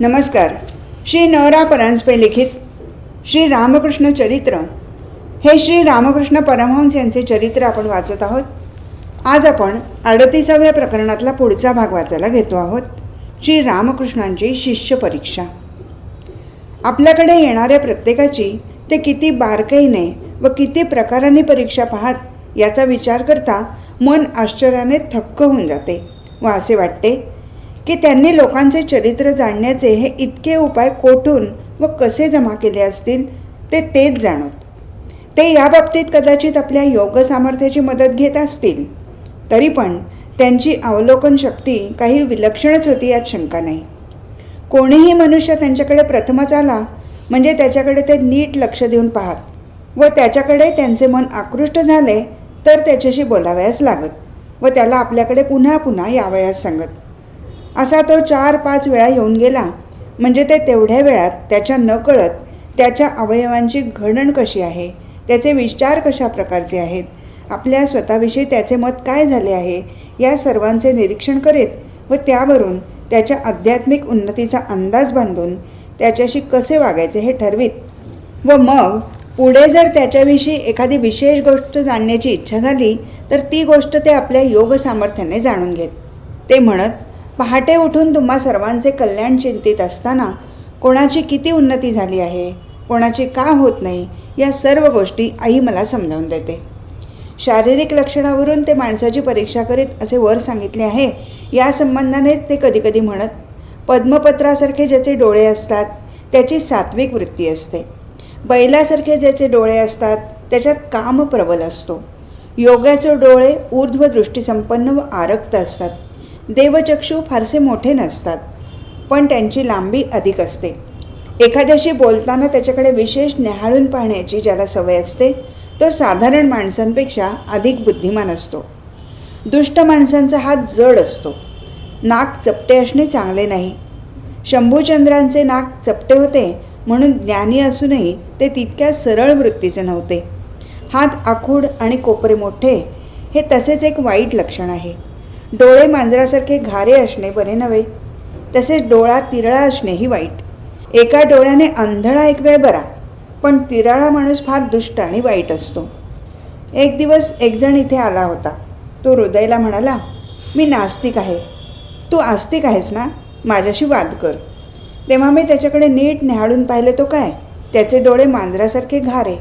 नमस्कार. श्री नवरा परांजपे लिखित श्री रामकृष्ण चरित्र. हे श्री रामकृष्ण परमहंस यांचे चरित्र आपण वाचत आहोत. आज आपण अडतीसाव्या प्रकरणातला पुढचा भाग वाचायला घेतो आहोत. श्री रामकृष्णांची शिष्य परीक्षा. आपल्याकडे येणाऱ्या प्रत्येकाची ते किती बारकाईने व किती प्रकाराने परीक्षा पाहत याचा विचार करता मन आश्चर्याने थक्क होऊन जाते व असे वाटते की त्यांनी लोकांचे चरित्र जाणण्याचे हे इतके उपाय कोठून व कसे जमा केले असतील ते तेच जाणत. ते याबाबतीत कदाचित आपल्या योग सामर्थ्याची मदत घेत असतील. तरी पण त्यांची अवलोकन शक्ती काही विलक्षणच होती यात शंका नाही. कोणीही मनुष्य त्यांच्याकडे प्रथमच आला म्हणजे त्याच्याकडे ते नीट लक्ष देऊन पाहत. व त्याच्याकडे त्यांचे मन आकृष्ट झाले तर त्याच्याशी बोलावयास लागत. व त्याला आपल्याकडे पुन्हा पुन्हा यावयास सांगत. असा तो चार पाच वेळा येऊन गेला. म्हणजे ते तेवढ्या वेळात त्याच्या नकळत त्याच्या अवयवांची घडण कशी आहे त्याचे विचार कशा प्रकारचे आहेत आपल्या स्वतःविषयी त्याचे मत काय झाले आहे या सर्वांचे निरीक्षण करीत व त्यावरून त्याच्या आध्यात्मिक उन्नतीचा अंदाज बांधून त्याच्याशी कसे वागायचे हे ठरवीत. व मग पुढे जर त्याच्याविषयी एखादी विशेष गोष्ट जाणण्याची इच्छा झाली तर ती गोष्ट ते आपल्या योग सामर्थ्याने जाणून घेत. ते म्हणत पहाटे उठून तुम्हा सर्वांचे कल्याण चिंतित असताना कोणाची किती उन्नती झाली आहे कोणाची का होत नाही या सर्व गोष्टी आई मला समजावून देते. शारीरिक लक्षणावरून ते माणसाची परीक्षा करीत असे वर सांगितले आहे या संबंधाने ते कधीकधी म्हणत पद्मपत्रासारखे ज्याचे डोळे असतात त्याची सात्विक वृत्ती असते. बैलासारखे ज्याचे डोळे असतात त्याच्यात काम प्रबल असतो. योगाचे डोळे ऊर्ध्वदृष्टीसंपन्न व आरक्त असतात. देवचक्षू फारसे मोठे नसतात पण त्यांची लांबी अधिक असते. एखाद्याशी बोलताना त्याच्याकडे विशेष न्याहाळून पाहण्याची ज्याला सवय असते तो साधारण माणसांपेक्षा अधिक बुद्धिमान असतो. दुष्ट माणसांचा हात जड असतो. नाक चपटे असणे चांगले नाही. शंभूचंद्रांचे नाक चपटे होते म्हणून ज्ञानी असूनही ते तितक्या सरळ वृत्तीचे नव्हते. हात आखूड आणि कोपरे मोठे हे तसेच एक वाईट लक्षण आहे. डोळे मांजरासारखे घारे असणे बरे नव्हे तसेच डोळा तिरळा असणेही वाईट. एका डोळ्याने आंधळा एक वेळ बरा पण तिराळा माणूस फार दुष्ट आणि वाईट असतो. एक दिवस एकजण इथे आला होता. तो हृदयला म्हणाला मी नास्तिक आहे. तू आस्तिक आहेस ना? माझ्याशी वाद कर. तेव्हा मी त्याच्याकडे नीट न्याहाळून पाहिले तो काय? त्याचे डोळे मांजरासारखे घारे.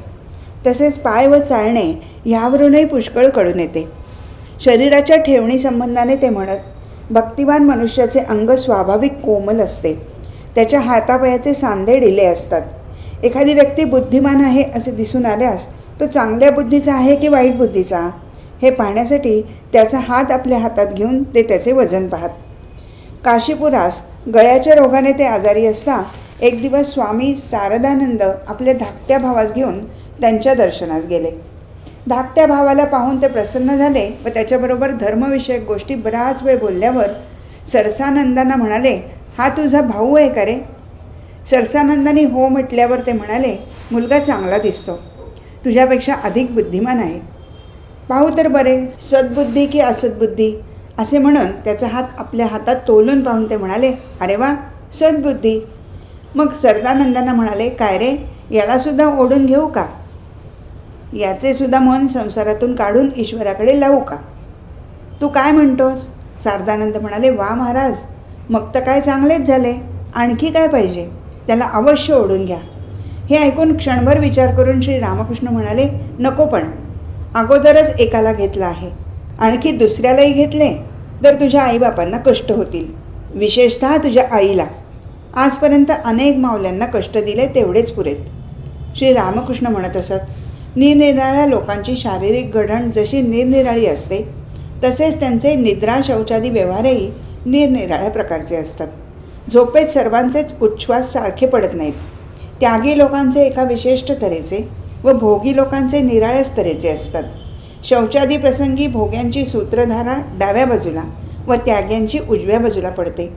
तसेच पाय व चालणे ह्यावरूनही पुष्कळ कळून येते. शरीराच्या ठेवणी संबंधाने ते म्हणत भक्तिवान मनुष्याचे अंग स्वाभाविक कोमल असते. त्याच्या हातापयाचे सांधे डिले असतात. एखादी व्यक्ती बुद्धिमान आहे असे दिसून आल्यास तो चांगल्या बुद्धीचा आहे की वाईट बुद्धीचा? हे पाहण्यासाठी त्याचा हात आपल्या हातात घेऊन ते त्याचे वजन पाहत. काशीपुरास गळ्याच्या रोगाने ते आजारी असता एक दिवस स्वामी शारदानंद आपल्या धाकट्या भावास घेऊन त्यांच्या दर्शनास गेले. धाकट्या भावाला पाहून ते प्रसन्न झाले व त्याच्याबरोबर धर्मविषयक गोष्टी बराच वेळ बोलल्यावर सरसानंदांना म्हणाले हा तुझा भाऊ आहे का रे? सरसानंदाने हो म्हटल्यावर ते म्हणाले मुलगा चांगला दिसतो. तुझ्यापेक्षा अधिक बुद्धिमान आहे. पाहू तर बरे. सद्बुद्धी की असद्बुद्धी? असे म्हणून त्याचा हात आपल्या हातात तोलून पाहून ते म्हणाले अरे वा सद्बुद्धी. मग सरदानंदांना म्हणाले काय रे यालासुद्धा ओढून घेऊ का? याचे सुद्धा मन संसारातून काढून ईश्वराकडे लावू का? तू काय म्हणतोस? शारदानंद म्हणाले वा महाराज मग तर काय चांगलेच झाले. आणखी काय पाहिजे? त्याला अवश्य ओढून घ्या. हे ऐकून क्षणभर विचार करून श्री रामकृष्ण म्हणाले नको पण. अगोदरच एकाला घेतला आहे. आणखी दुसऱ्यालाही घेतले तर तुझ्या आईबापांना कष्ट होतील. विशेषतः तुझ्या आईला. आजपर्यंत अनेक मावल्यांना कष्ट दिले तेवढेच पुरेत. श्री रामकृष्ण म्हणत असत निरनिराळ्या लोकांची शारीरिक घडण जशी निरनिराळी असते तसेच त्यांचे निद्रा शौचादी व्यवहारही निरनिराळ्या प्रकारचे असतात. झोपेत सर्वांचेच उच्छ्वास सारखे पडत नाहीत. त्यागी लोकांचे एका विशिष्ट तऱ्हेचे व भोगी लोकांचे निराळ्याच तऱ्हेचे असतात. शौचादी प्रसंगी भोग्यांची सूत्रधारा डाव्या बाजूला व त्याग्यांची उजव्या बाजूला पडते.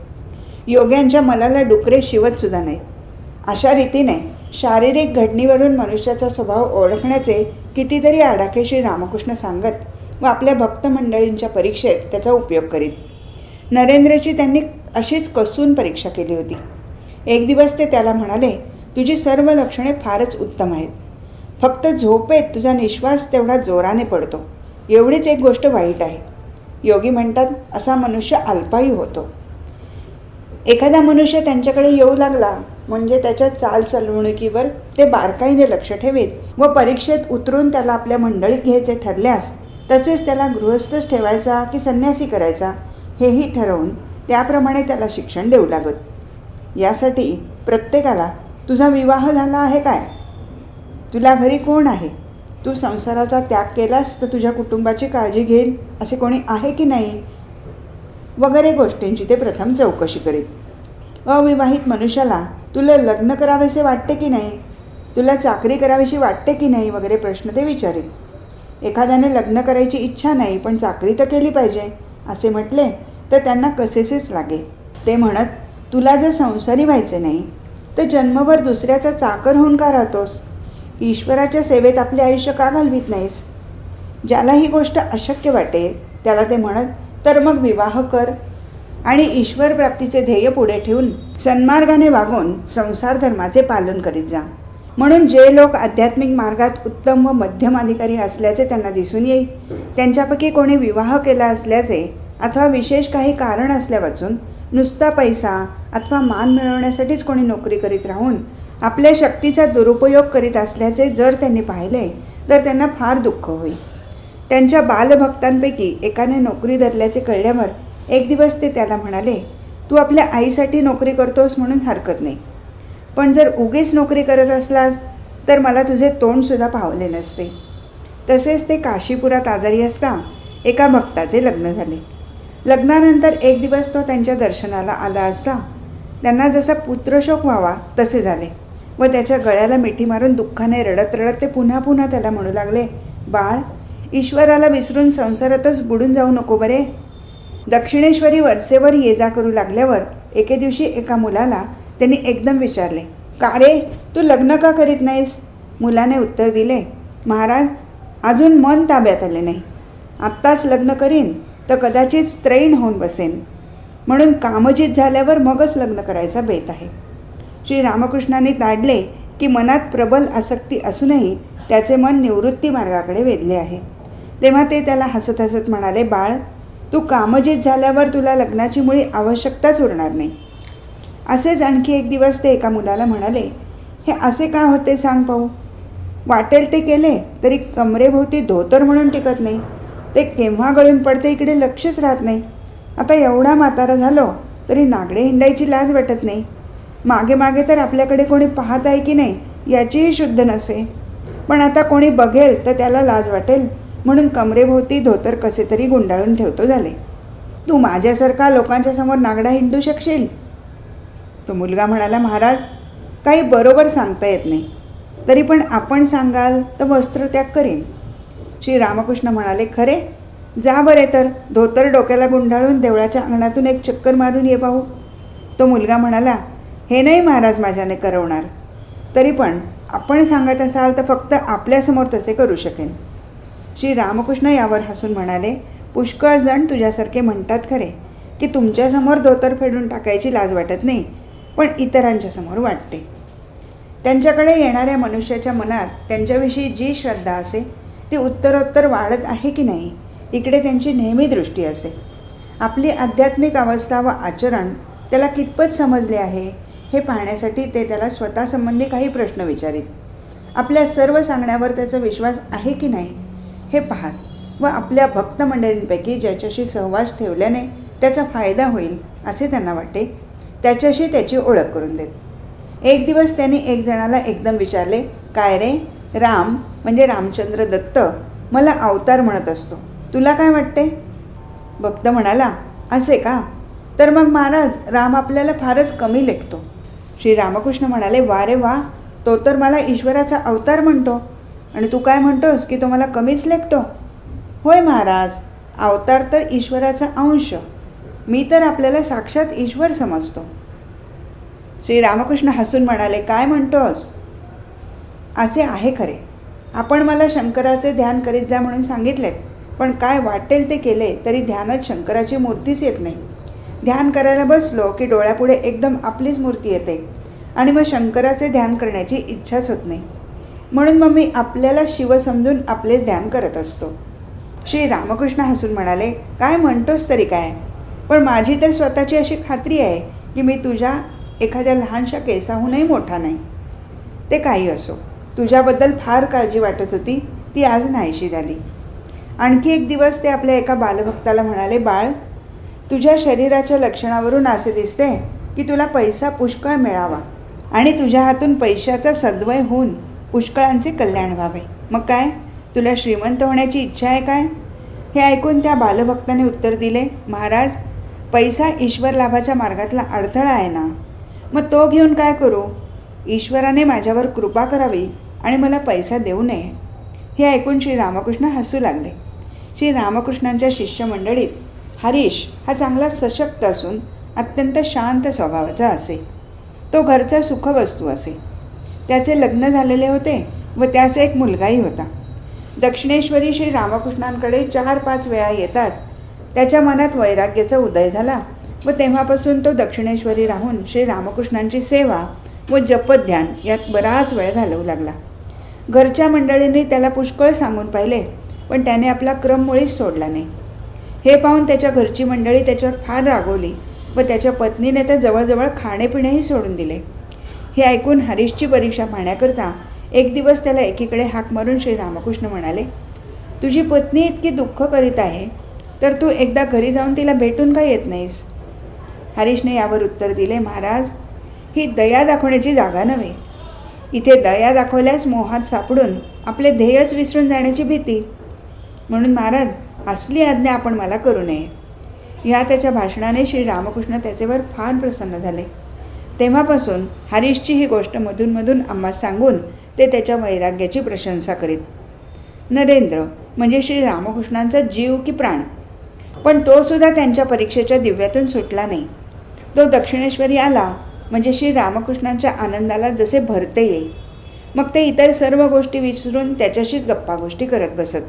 योग्यांच्या मलाला डुकरे शिवतसुद्धा नाहीत. अशा रीतीने शारीरिक घडणीवरून मनुष्याचा स्वभाव ओळखण्याचे कितीतरी आडाखे श्री रामकृष्ण सांगत व आपल्या भक्त मंडळींच्या परीक्षेत त्याचा उपयोग करीत. नरेंद्रची त्यांनी अशीच कसून परीक्षा केली होती. एक दिवस ते त्याला म्हणाले तुझी सर्व लक्षणे फारच उत्तम आहेत. फक्त झोपेत तुझा निश्वास तेवढा जोराने पडतो. एवढीच एक गोष्ट वाईट आहे. योगी म्हणतात असा मनुष्य अल्पायू होतो. एखादा मनुष्य त्यांच्याकडे येऊ लागला म्हणजे त्याच्या चाल चालवणुकीवर ते बारकाईने लक्ष ठेवीत व परीक्षेत उतरून त्याला आपल्या मंडळीत घ्यायचे ठरल्यास तसेच त्याला गृहस्थच ठेवायचा की संन्यासी करायचा हेही ठरवून त्याप्रमाणे त्याला शिक्षण देऊ लागत. यासाठी प्रत्येकाला तुझा विवाह झाला आहे काय? तुला घरी कोण आहे? तू संसाराचा त्याग केलास तर तुझ्या कुटुंबाची काळजी घेईल असे कोणी आहे की नाही? वगैरे गोष्टींची ते प्रथम चौकशी करीत. अविवाहित मनुष्याला तुला लग्न करावेसे वाटते की नाही? तुला चाकरी करावीशी वाटते की नाही? वगैरे प्रश्न ते विचारीत. एखाद्याने लग्न करायची इच्छा नाही पण चाकरी तर केली पाहिजे असे म्हटले तर त्यांना कसेसेच लागे. ते म्हणत तुला जर संसारी व्हायचे नाही तर जन्मभर दुसऱ्याचा चाकर होऊन का राहतोस? ईश्वराच्या सेवेत आपले आयुष्य का घालवीत नाहीस? ज्याला ही गोष्ट अशक्य वाटेल त्याला ते म्हणत तर मग विवाह कर आणि ईश्वर प्राप्तीचे ध्येय पुढे ठेवून सन्मार्गाने वागून संसार धर्माचे पालन करीत जा. म्हणून जे लोक आध्यात्मिक मार्गात उत्तम व मध्यम अधिकारी असल्याचे त्यांना दिसून येईल. त्यांच्यापैकी कोणी विवाह केला असल्याचे अथवा विशेष काही कारण असल्यापासून नुसता पैसा अथवा मान मिळवण्यासाठीच कोणी नोकरी करीत राहून आपल्या शक्तीचा दुरुपयोग करीत असल्याचे जर त्यांनी पाहिले तर त्यांना फार दुःख होईल. त्यांच्या बालभक्तांपैकी एकाने नोकरी धरल्याचे कळल्यावर एक दिवस ते त्याला म्हणाले तू आपल्या आईसाठी नोकरी करतोस म्हणून हरकत नाही. पण जर उगीच नोकरी करत असलास तर मला तुझे तोंडसुद्धा पावले नसते. तसेच ते काशीपुरात आजारी असता एका भक्ताचे लग्न झाले. लग्नानंतर एक दिवस तो त्यांच्या दर्शनाला आला असता त्यांना जसा पुत्रशोक व्हावा तसे झाले. व त्याच्या गळ्याला मिठी मारून दुःखाने रडत रडत ते पुन्हा पुन्हा त्याला म्हणू लागले बाळ ईश्वराला विसरून संसारातच बुडून जाऊ नको बरे. दक्षिणेश्वरी वरचेवर ये जा करू लागल्यावर एके दिवशी एका मुलाला त्यांनी एकदम विचारले का रे तू लग्न का करीत नाहीस? मुलाने उत्तर दिले महाराज अजून मन ताब्यात आले नाही. आत्ताच लग्न करीन तर कदाचित स्त्रैण होऊन बसेन. म्हणून कामजित झाल्यावर मगच लग्न करायचा बेत आहे. श्री रामकृष्णांनी ताडले की मनात प्रबल आसक्ती असूनही त्याचे मन निवृत्ती मार्गाकडे वेधले आहे. तेव्हा ते त्याला हसत हसत म्हणाले बाळ तू कामजीत झाल्यावर तुला लग्नाची मुळी आवश्यकताच उरणार नाही. असेच आणखी एक दिवस ते एका मुलाला म्हणाले हे असे का होते सांग पाहू. वाटेल ते केले तरी कमरेभोवती धोतर म्हणून टिकत नाही. ते केव्हा गळून पडते इकडे लक्षच राहत नाही. आता एवढा म्हातारा झालो तरी नागडे हिंडायची लाज वाटत नाही. मागे मागे तर आपल्याकडे कोणी पाहत आहे की नाही याचीही शुद्ध नसे. पण आता कोणी बघेल तर त्याला लाज वाटेल. म्हणून कमरेभोवती धोतर कसे तरी गुंडाळून ठेवतो झाले. तू माझ्यासारखा लोकांच्या समोर नागडा हिंडू शकशील? तो मुलगा म्हणाला महाराज काही बरोबर सांगता येत नाही. तरी पण आपण सांगाल तर वस्त्रत्याग करीन. श्री रामकृष्ण म्हणाले खरे? जा बरे तर. धोतर डोक्याला गुंडाळून देवळाच्या अंगणातून एक चक्कर मारून ये पाहू. तो मुलगा म्हणाला हे नाही महाराज माझ्याने करवणार. तरी पण आपण सांगत असाल तर फक्त आपल्यासमोर तसे करू शकेन. श्री रामकृष्ण यावर हसून म्हणाले पुष्कळ जण तुझ्यासारखे म्हणतात खरे. की तुमच्यासमोर धोतर फेडून टाकायची लाज वाटत नाही पण इतरांच्या समोर वाटते. त्यांच्याकडे येणाऱ्या मनुष्याच्या मनात त्यांच्याविषयी जी श्रद्धा असे ती उत्तरोत्तर वाढत आहे की नाही इकडे त्यांची नेहमी दृष्टी असे. आपली आध्यात्मिक अवस्था व आचरण त्याला कितपत समजले आहे हे पाहण्यासाठी ते त्याला स्वतःसंबंधी काही प्रश्न विचारित. आपल्या सर्व सांगण्यावर त्याचा विश्वास आहे की नाही हे पाहात व आपल्या भक्त मंडळींपैकी ज्याच्याशी सहवास ठेवल्याने त्याचा फायदा होईल असे त्यांना वाटे. त्याच्याशी त्याची ओळख करून देत. एक दिवस त्यांनी एक जणाला एकदम विचारले काय रे? राम म्हणजे रामचंद्र दत्त मला अवतार म्हणत असतो. तुला काय वाटते? भक्त म्हणाला असे का? तर मग महाराज राम आपल्याला फारच कमी लेखतो. श्री रामकृष्ण म्हणाले वा रे वा तो तर मला ईश्वराचा अवतार म्हणतो. आणि तू काय म्हणतोस की तो मला कमीच लेखतो? होय महाराज अवतार तर ईश्वराचा अंश. मी तर आपल्याला साक्षात ईश्वर समजतो. श्री रामकृष्ण हसून म्हणाले काय म्हणतोस? असे आहे खरे. आपण मला शंकराचे ध्यान करीत जा म्हणून सांगितलेत. पण काय वाटेल ते केले तरी ध्यानात शंकराची मूर्तीच येत नाही. ध्यान करायला बसलो की डोळ्यापुढे एकदम आपलीच मूर्ती येते. आणि मग शंकराचे ध्यान करण्याची इच्छाच होत नाही. म्हणून मग मी आपल्याला शिव समजून आपले ध्यान करत असतो. श्री रामकृष्ण हसून म्हणाले काय म्हणतोस तरी काय? पण माझी तर स्वतःची अशी खात्री आहे की मी तुझ्या एखाद्या लहानशा केसाहूनही मोठा नाही. ते काही असो. तुझ्याबद्दल फार काळजी वाटत होती. ती आज नाहीशी झाली. आणखी एक दिवस ते आपल्या एका बालभक्ताला म्हणाले बाळ तुझ्या शरीराच्या लक्षणावरून असे दिसते की तुला पैसा पुष्कळ मिळावा आणि तुझ्या हातून पैशाचा सद्वय होऊन पुष्कळांचे कल्याण व्हावे. मग काय? तुला श्रीमंत होण्याची इच्छा आहे काय? हे ऐकून त्या बालभक्ताने उत्तर दिले महाराज पैसा ईश्वर लाभाच्या मार्गातला अडथळा आहे ना? मग तो घेऊन काय करू? ईश्वराने माझ्यावर कृपा करावी आणि मला पैसा देऊ नये. हे ऐकून श्री रामकृष्ण हसू लागले. श्री रामकृष्णांच्या शिष्यमंडळीत हरीश हा चांगला सशक्त असून अत्यंत शांत स्वभावाचा असे. तो घरचा सुखवस्तू असे. त्याचे लग्न झालेले होते व त्याचा एक मुलगाही होता. दक्षिणेश्वरी श्री रामकृष्णांकडे चार पाच वेळा येताच त्याच्या मनात वैराग्याचा उदय झाला व तेव्हापासून तो दक्षिणेश्वरी राहून श्री रामकृष्णांची सेवा व जपध्यान यात बराच वेळ घालवू लागला. घरच्या मंडळींनी त्याला पुष्कळ सांगून पाहिले पण त्याने आपला क्रम मुळीच सोडला नाही. हे पाहून त्याच्या घरची मंडळी त्याच्यावर फार रागवली व त्याच्या पत्नीने तर जवळजवळ खाणेपिणेही सोडून दिले. हे ऐकून हरीशची परीक्षा पाहण्याकरता एक दिवस त्याला एकीकडे हाक मारून श्री रामकृष्ण म्हणाले तुझी पत्नी इतकी दुःख करीत आहे तर तू एकदा घरी जाऊन तिला भेटून का येत नाहीस? हरीशने यावर उत्तर दिले महाराज ही दया दाखवण्याची जागा नव्हे. इथे दया दाखवल्यास मोहात सापडून आपले ध्येयच विसरून जाण्याची भीती. म्हणून महाराज असली आज्ञा आपण मला करू नये. या त्याच्या भाषणाने श्री रामकृष्ण त्याचेवर फार प्रसन्न झाले. तेव्हापासून हरीशची ही गोष्ट मधूनमधून आम्हा सांगून ते त्याच्या वैराग्याची प्रशंसा करीत. नरेंद्र म्हणजे श्री रामकृष्णांचा जीव की प्राण? पण तो सुद्धा त्यांच्या परीक्षेच्या दिव्यातून सुटला नाही. तो दक्षिणेश्वरी आला म्हणजे श्री रामकृष्णांच्या आनंदाला जसे भरते येईल. मग ते इतर सर्व गोष्टी विसरून त्याच्याशीच गप्पा गोष्टी करत बसत.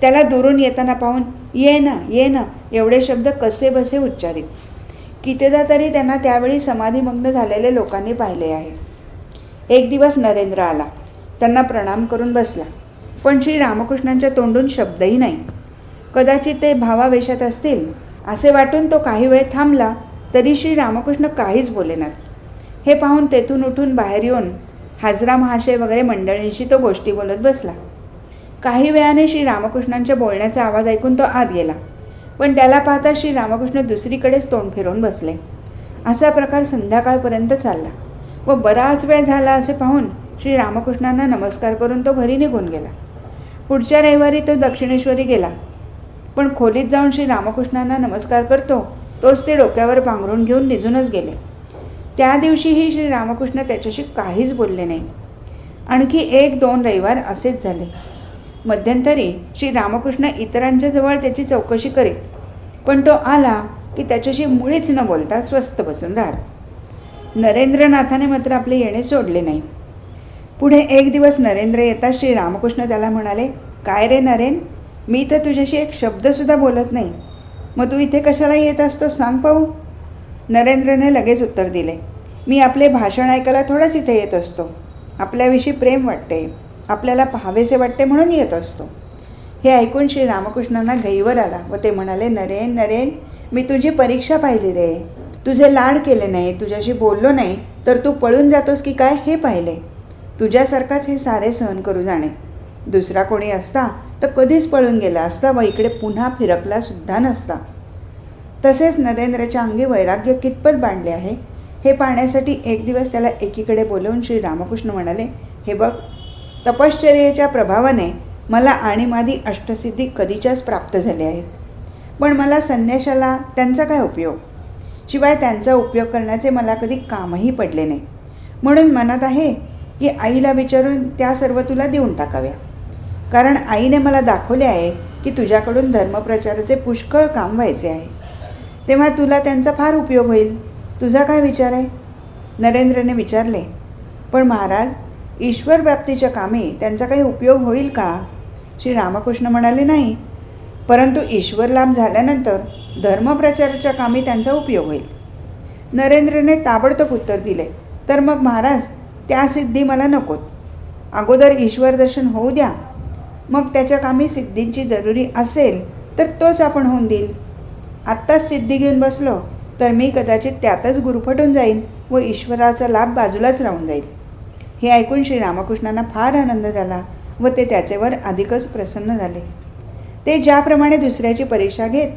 त्याला दुरून येताना पाहून ये ना ये ना एवढे शब्द कसे बसे उच्चारित. कितीदा तरी त्यांना त्यावेळी समाधीमग्न झालेले लोकांनी पाहिले आहे. एक दिवस नरेंद्र आला. त्यांना प्रणाम करून बसला. पण श्री रामकृष्णांच्या तोंडून शब्दही नाही. कदाचित ते भावावेशात असतील असे वाटून तो काही वेळ थांबला तरी श्री रामकृष्ण काहीच बोलेनात हे पाहून तेथून उठून बाहेर येऊन हाजरा महाशय वगैरे मंडळींशी तो गोष्टी बोलत बसला. काही वेळाने श्री रामकृष्णांच्या बोलण्याचा आवाज ऐकून तो आत गेला. पण त्याला पाहता श्री रामकृष्ण दुसरीकडेच तोंड फिरवून बसले. असा प्रकार संध्याकाळपर्यंत चालला व बराच वेळ झाला असे पाहून श्री रामकृष्णांना नमस्कार करून तो घरी निघून गेला. पुढच्या रविवारी तो दक्षिणेश्वरी गेला. पण खोलीत जाऊन श्री रामकृष्णांना नमस्कार करतो तोच ते डोक्यावर पांघरून घेऊन निजूनच गेले. त्या दिवशीही श्री रामकृष्ण त्याच्याशी काहीच बोलले नाही. आणखी एक दोन रविवार असेच झाले. मध्यंतरी श्री रामकृष्ण इतरांच्या जवळ त्याची चौकशी करीत पण तो आला की त्याच्याशी मुळीच न बोलता स्वस्थ बसून राहत. नरेंद्रनाथाने मात्र आपले येणे सोडले नाही. पुढे एक दिवस नरेंद्र येता श्री रामकृष्ण त्याला म्हणाले काय रे नरेन? मी तर तुझ्याशी एक शब्दसुद्धा बोलत नाही. मग तू इथे कशाला येत असतो सांग पाहू. नरेंद्रने लगेच उत्तर दिले मी आपले भाषण ऐकायला थोडंच इथे येत असतो. आपल्याविषयी प्रेम वाटते. आपल्याला पाहावेसे वाटते म्हणून येत असतो. हे ऐकून श्री रामकृष्णांना घईवर आला व ते म्हणाले नरेन नरेन मी तुझी परीक्षा पाहिली रे. तुझे लाड केले नाही तुझ्याशी बोललो नाही तर तू पळून जातोस की काय हे पाहिले. तुझ्यासारखाच हे सारे सहन करू जाणे. दुसरा कोणी असता तर कधीच पळून गेला असता व इकडे पुन्हा फिरकला सुद्धा नसता. तसेच नरेंद्रच्या अंगी वैराग्य कितपत बांधले आहे हे पाहण्यासाठी एक दिवस त्याला एकीकडे बोलवून श्री रामकृष्ण म्हणाले हे बघ तपश्चर्येच्या प्रभावाने मला आणि माझी अष्टसिद्धी कधीच्याच प्राप्त झाल्या आहेत. पण मला संन्याशाला त्यांचा काय उपयोग? शिवाय त्यांचा उपयोग करण्याचे मला कधी कामही पडले नाही. म्हणून मनात आहे की आईला विचारून त्या सर्व तुला देऊन टाकाव्या. कारण आईने मला दाखवले आहे की तुझ्याकडून धर्मप्रचाराचे पुष्कळ काम व्हायचे आहे. तेव्हा तुला त्यांचा फार उपयोग होईल. तुझा काय विचार आहे? नरेंद्रने विचारले. पण महाराज ईश्वर प्राप्तीच्या कामी त्यांचा काही उपयोग होईल का? श्री रामकृष्ण म्हणाले नाही. परंतु ईश्वर लाभ झाल्यानंतर धर्मप्रचाराच्या कामी त्यांचा उपयोग होईल. नरेंद्रने ताबडतोब उत्तर दिले तर मग महाराज त्या सिद्धी मला नकोत. अगोदर ईश्वर दर्शन होऊ द्या. मग त्याच्या कामी सिद्धींची जरुरी असेल तर तोच आपण होऊन देईल. आत्ताच सिद्धी घेऊन बसलो तर मी कदाचित त्यातच गुरफटून जाईन व ईश्वराचा लाभ बाजूलाच राहून जाईल. हे ऐकून श्री रामकृष्णांना फार आनंद झाला व ते त्याचेवर अधिकच प्रसन्न झाले. ते ज्याप्रमाणे दुसऱ्याची परीक्षा घेत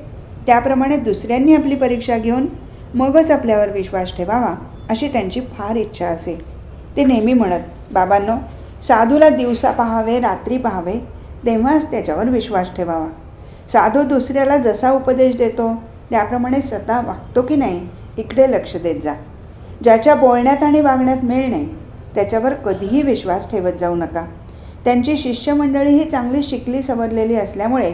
त्याप्रमाणे दुसऱ्यांनी आपली परीक्षा घेऊन मगच आपल्यावर विश्वास ठेवावा अशी त्यांची फार इच्छा असे. ते नेहमी म्हणत बाबांनो साधूला दिवसा पाहावे रात्री पाहावे तेव्हाच त्याच्यावर विश्वास ठेवावा. साधू दुसऱ्याला जसा उपदेश देतो त्याप्रमाणे स्वतः वागतो की नाही इकडे लक्ष देत जा. ज्याच्या बोलण्यात आणि वागण्यात मेळ नाही त्याच्यावर कधीही विश्वास ठेवत जाऊ नका. त्यांची शिष्यमंडळी ही चांगली शिकली सवरलेली असल्यामुळे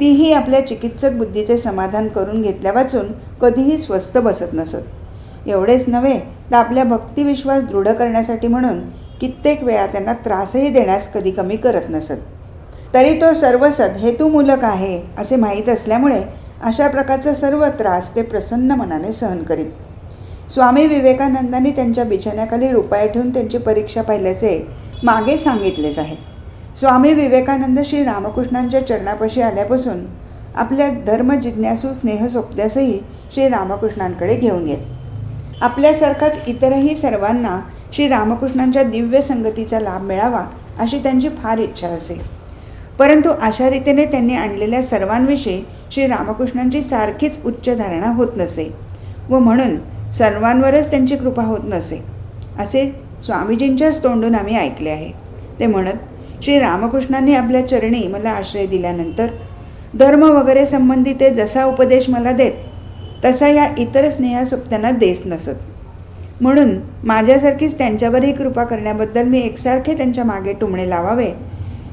तीही आपल्या चिकित्सक बुद्धीचे समाधान करून घेतल्या वाचून कधीही स्वस्त बसत नसत. एवढेच नव्हे तर आपल्या भक्तिविश्वास दृढ करण्यासाठी म्हणून कित्येक वेळा त्यांना त्रासही देण्यास कधी कमी करत नसत. तरी तो सर्व सदहेतूमूलक आहे असे माहीत असल्यामुळे अशा प्रकारचा सर्व त्रास ते प्रसन्न मनाने सहन करीत. स्वामी विवेकानंदांनी त्यांच्या बिछाण्याखाली रुपये ठेवून त्यांची परीक्षा पाहिल्याचे मागे सांगितलेच आहे. स्वामी विवेकानंद श्री रामकृष्णांच्या चरणापाशी आल्यापासून आपल्या धर्म जिज्ञासू श्री रामकृष्णांकडे घेऊन येत. आपल्यासारखाच इतरही सर्वांना श्री रामकृष्णांच्या दिव्य संगतीचा लाभ मिळावा अशी त्यांची फार इच्छा असे. परंतु अशा रीतीने त्यांनी आणलेल्या सर्वांविषयी श्री रामकृष्णांची सारखीच उच्च धारणा होत नसे व म्हणून सर्वांवरच त्यांची कृपा होत नसे असे स्वामीजींच्याच तोंडून आम्ही ऐकले आहे. ते म्हणत श्री रामकृष्णांनी आपल्या चरणी मला आश्रय दिल्यानंतर धर्म वगैरे संबंधी ते जसा उपदेश मला देत तसा या इतर स्नेहासुप्त्यांना देस नसत. म्हणून माझ्यासारखीच त्यांच्यावरही कृपा करण्याबद्दल मी एकसारखे त्यांच्या मागे टुमणे लावावे.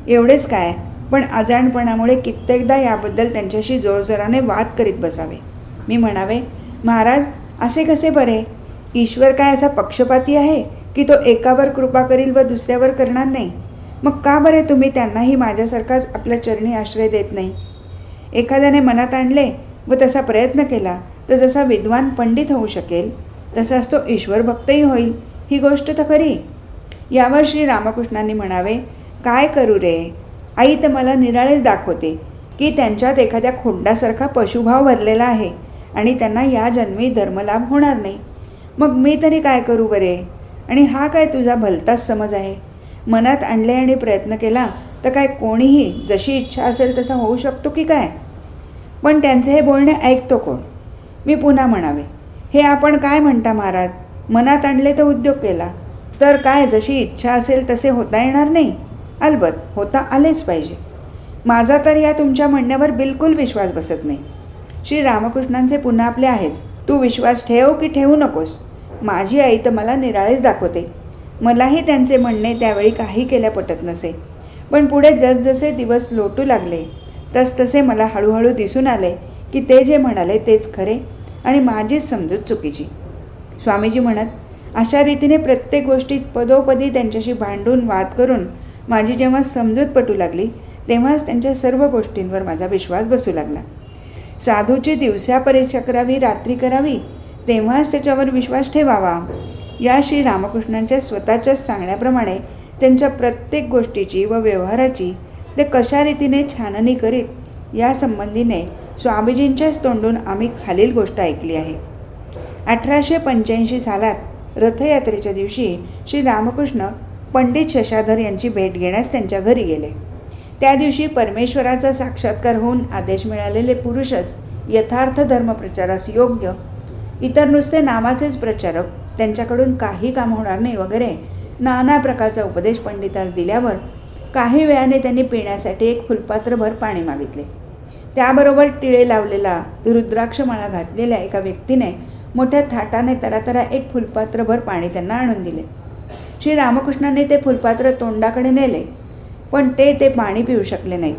एवढेच काय पण अजाणपणामुळे कित्येकदा याबद्दल त्यांच्याशी जोरजोराने वाद करीत बसावे. मी म्हणावे महाराज असे कसे बरे? ईश्वर काय असा पक्षपाती आहे की तो एकावर कृपा करील व दुसऱ्यावर करणार नाही? मग का बरे तुम्ही त्यांनाही माझ्यासारखाच आपल्या चरणी आश्रय देत नाही? एखाद्याने मनात आणले व तसा प्रयत्न केला तर जसा विद्वान पंडित होऊ शकेल तसाच तो ईश्वर भक्तही होईल. ही गोष्ट तर खरी. यावर श्री रामकृष्णांनी म्हणावे काय करू रे? आई तर मला निराळेच दाखवते की त्यांच्यात एखाद्या खोंडासारखा पशुभाव भरलेला आहे. आणि त्यांना या जन्मी धर्मलाभ होणार नाही. मग मी तरी काय करू बरे? आणि हा काय तुझा भलताच समज आहे? मनात आणले आणि प्रयत्न केला तर काय कोणीही जशी इच्छा असेल तसा होऊ शकतो की काय? पण त्यांचे हे बोलणे ऐकतो कोण? मी पुन्हा म्हणावे हे आपण काय म्हणता महाराज? मनात आणले तर उद्योग केला. तर काय जशी इच्छा असेल तसे होता येणार नाही? अलबत होता आलेच पाहिजे. माझा तर या तुमच्या म्हणण्यावर बिलकुल विश्वास बसत नाही. श्री रामकृष्णांचे पुन्हा आपले आहेच. तू विश्वास ठेव की ठेवू नकोस. माझी आई तर मला निराळेच दाखवते. मलाही त्यांचे म्हणणे त्यावेळी काही केल्या पटत नसे. पण पुढे जसजसे दिवस लोटू लागले तसतसे मला हळूहळू दिसून आले की ते जे म्हणाले तेच खरे आणि माझीच समजूत चुकीची. स्वामीजी म्हणत अशा रीतीने प्रत्येक गोष्टीत पदोपदी त्यांच्याशी भांडून वाद करून माझी जेव्हा समजूत पटू लागली तेव्हाच त्यांच्या सर्व गोष्टींवर माझा विश्वास बसू लागला. साधूची दिवसा परीक्षा करावी रात्री करावी तेव्हाच त्याच्यावर विश्वास ठेवावा. या श्री रामकृष्णांच्या स्वतःच्याच सांगण्याप्रमाणे त्यांच्या प्रत्येक गोष्टीची व व्यवहाराची ते कशा रीतीने छाननी करीत या संबंधीने स्वामीजींच्याच तोंडून आम्ही खालील गोष्ट ऐकली आहे. अठराशे पंच्याऐंशी सालात रथयात्रेच्या दिवशी श्री रामकृष्ण पंडित शशाधर यांची भेट घेण्यास त्यांच्या घरी गेले. त्या दिवशी परमेश्वराचा साक्षात्कार होऊन आदेश मिळालेले पुरुषच यथार्थ धर्मप्रचारास योग्य इतर नुसते नावाचेच प्रचारक त्यांच्याकडून काही काम होणार नाही वगैरे नाना प्रकारचा उपदेश पंडितास दिल्यावर काही वेळाने त्यांनी पिण्यासाठी एक फुलपात्रभर पाणी मागितले. त्याबरोबर टिळे लावलेला रुद्राक्षमाळा घातलेल्या एका व्यक्तीने मोठ्या थाटाने तरातरा एक फुलपात्रभर पाणी त्यांना आणून दिले. श्री रामकृष्णांनी ते फुलपात्र तोंडाकडे नेले. पण ते ते पाणी पिऊ शकले नाहीत.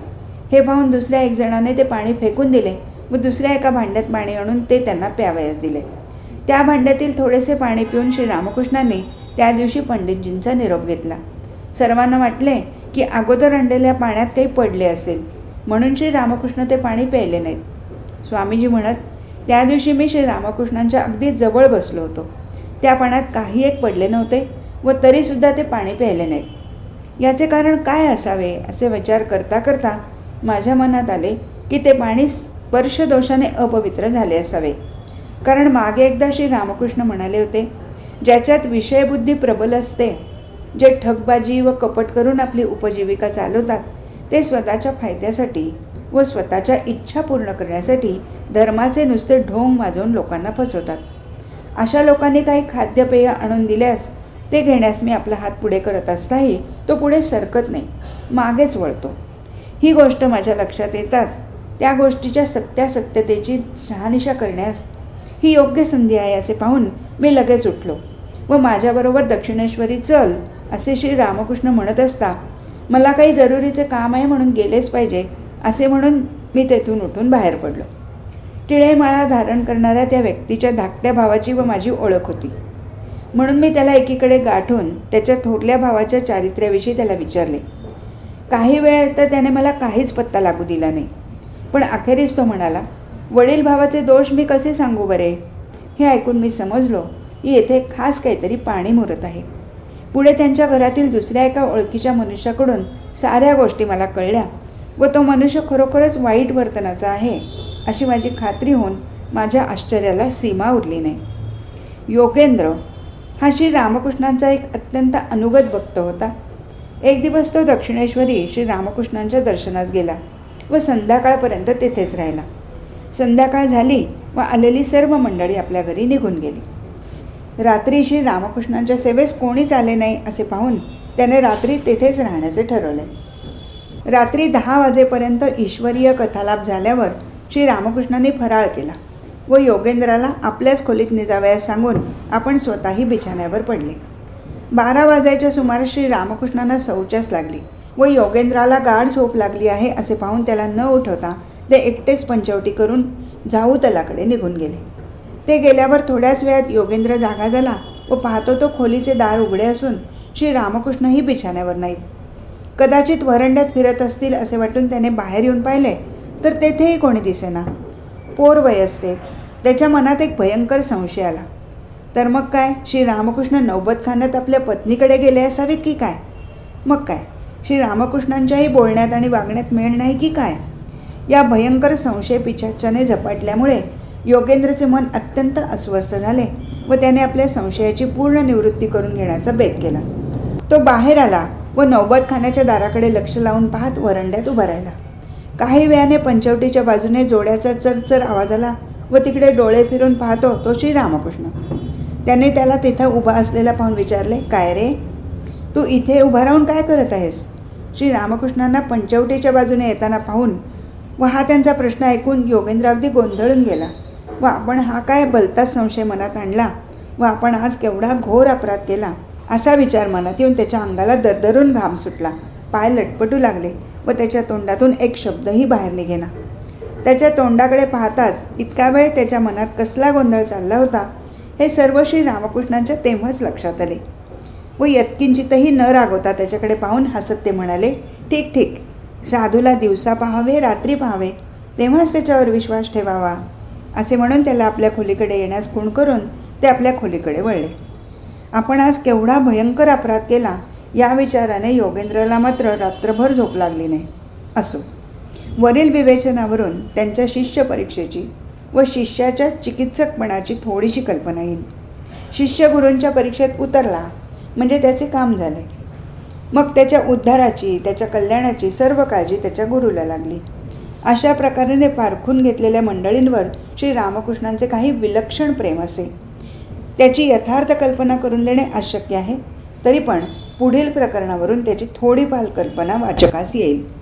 हे पाहून दुसऱ्या एक जणाने ते पाणी फेकून दिले व दुसऱ्या एका भांड्यात पाणी आणून ते त्यांना प्यावयास दिले. त्या भांड्यातील थोडेसे पाणी पिऊन श्री रामकृष्णांनी त्या दिवशी पंडितजींचा निरोप घेतला. सर्वांना वाटले की अगोदर आणलेल्या पाण्यात काही पडले असेल म्हणून श्री रामकृष्ण ते पाणी प्यायले नाहीत. स्वामीजी म्हणत त्या दिवशी मी श्री रामकृष्णांच्या अगदी जवळ बसलो होतो. त्या पाण्यात काही एक पडले नव्हते व तरीसुद्धा ते पाणी प्यायले नाहीत. याचे कारण काय असावे असे विचार करता करता माझ्या मनात आले की ते पाणी स्पर्शदोषाने अपवित्र झाले असावे. कारण मागे एकदा श्री रामकृष्ण म्हणाले होते ज्याच्यात विषयबुद्धी प्रबल असते जे ठगबाजी व कपट करून आपली उपजीविका चालवतात ते स्वतःच्या फायद्यासाठी व स्वतःच्या इच्छा पूर्ण करण्यासाठी धर्माचे नुसते ढोंग वाजवून लोकांना फसवतात. अशा लोकांनी काही खाद्यपेय आणून दिल्यास ते घेण्यास मी आपला हात पुढे करत असताही तो पुढे सरकत नाही मागेच वळतो. ही गोष्ट माझ्या लक्षात येताच त्या गोष्टीच्या सत्यासत्यतेची शहानिशा करण्यास ही योग्य संधी आहे असे पाहून मी लगेच उठलो व माझ्याबरोबर दक्षिणेश्वरी चल असे श्री रामकृष्ण म्हणत असता मला काही जरुरीचे काम आहे म्हणून गेलेच पाहिजे असे म्हणून मी तेथून उठून बाहेर पडलो. टिळेमाळा धारण करणाऱ्या त्या व्यक्तीच्या धाकट्या भावाची व माझी ओळख होती. म्हणून मी त्याला एकीकडे गाठून त्याच्या थोरल्या भावाच्या चारित्र्याविषयी त्याला विचारले. काही वेळ तर त्याने मला काहीच पत्ता लागू दिला नाही. पण अखेरीस तो म्हणाला वडील भावाचे दोष मी कसे सांगू बरे? हे ऐकून मी समजलो की येथे खास काहीतरी पाणी मुरत आहे. पुढे त्यांच्या घरातील दुसऱ्या एका ओळखीच्या मनुष्याकडून साऱ्या गोष्टी मला कळल्या व तो मनुष्य खरोखरच वाईट वर्तनाचा आहे अशी माझी खात्री होऊन माझ्या आश्चर्याला सीमा उरली नाही. योगेंद्र हा श्री रामकृष्णांचा एक अत्यंत अनुगत भक्त होता. एक दिवस तो दक्षिणेश्वरी श्री रामकृष्णांच्या दर्शनास गेला व संध्याकाळपर्यंत तेथेच राहिला. संध्याकाळ झाली व आलेली सर्व मंडळी आपल्या घरी निघून गेली. रात्री श्री रामकृष्णांच्या सेवेस कोणीच आले नाही असे पाहून त्याने रात्री तेथेच राहण्याचे ठरवले. रात्री दहा वाजेपर्यंत ईश्वरीय कथालाप झाल्यावर श्री रामकृष्णांनी फराळ केला. व योगेंद्राला आपल्याच खोलीत निजावयास सांगून आपण स्वतःही बिछाण्यावर पडले. बारा वाजायच्या सुमारास श्री रामकृष्णांना शौचास लागली व योगेंद्राला गाढ झोप लागली आहे असे पाहून त्याला न उठवता ते एकटेच पंचवटी करून जाऊ तलाकडे निघून गेले. ते गेल्यावर थोड्याच वेळात योगेंद्र जागा झाला व पाहतो तो खोलीचे दार उघडे असून श्री रामकृष्णही बिछाण्यावर नाहीत. कदाचित वरंड्यात फिरत असतील असे वाटून त्याने बाहेर येऊन पाहिले तर तेथेही कोणी दिसेना. पोर वय त्याच्या मनात एक भयंकर संशय आला. तर मग काय? श्री रामकृष्ण नौबतखान्यात आपल्या पत्नीकडे गेले असावेत की काय? मग काय? श्री रामकृष्णांच्याही बोलण्यात आणि वागण्यात मेळ नाही की काय? या भयंकर संशय पिछाच्याने झपाटल्यामुळे योगेंद्रचे मन अत्यंत अस्वस्थ झाले व त्याने आपल्या संशयाची पूर्ण निवृत्ती करून घेण्याचा बेत केला. तो बाहेर आला व नौबतखान्याच्या दाराकडे लक्ष लावून पाहत वरंड्यात उभा राहिला. काही वेळाने पंचवटीच्या बाजूने जोड्याचा चरचर आवाज आला. व तिकडे डोळे फिरून पाहतो तो श्रीरामकृष्ण. त्याने त्याला तिथं उभा असलेला पाहून विचारले काय रे? तू इथे उभा राहून काय करत आहेस? श्री रामकृष्णांना पंचवटीच्या बाजूने येताना पाहून व हा त्यांचा प्रश्न ऐकून योगेंद्र अगदी गोंधळून गेला. व आपण हा काय बलताच संशय मनात आणला? व आपण आज केवढा घोर अपराध केला? असा विचार मनात येऊन त्याच्या अंगाला दरदरून घाम सुटला. पाय लटपटू लागले व त्याच्या तोंडातून एक शब्दही बाहेर निघेना. त्याच्या तोंडाकडे पाहताच इतका वेळ त्याच्या मनात कसला गोंधळ चालला होता हे सर्व श्री रामकृष्णांच्या तेव्हाच लक्षात आले. व यत्किंचितही न रागवता त्याच्याकडे पाहून हसत ते म्हणाले ठीक ठीक साधूला दिवसा पाहावे रात्री पाहावे तेव्हाच त्याच्यावर विश्वास ठेवावा. असे म्हणून त्याला आपल्या खोलीकडे येण्यास खूण करून ते आपल्या खोलीकडे वळले. आपण आज केवढा भयंकर अपराध केला या विचाराने योगेंद्रला मात्र रात्रभर झोप लागली नाही. असो. वरील विवेचनावरून त्यांच्या शिष्य परीक्षेची व शिष्याच्या चिकित्सकपणाची थोडीशी कल्पना येईल. शिष्य गुरूंच्या परीक्षेत उतरला म्हणजे त्याचे काम झाले. मग त्याच्या उद्धाराची त्याच्या कल्याणाची सर्व काळजी त्याच्या गुरुला लागली. अशा प्रकारेने पारखून घेतलेल्या मंडळींवर श्री रामकृष्णांचे काही विलक्षण प्रेम असे. त्याची यथार्थ कल्पना करून देणे अशक्य आहे तरी पण पुढील प्रकरणावरून त्याची थोडीफार कल्पना वाचकास येईल.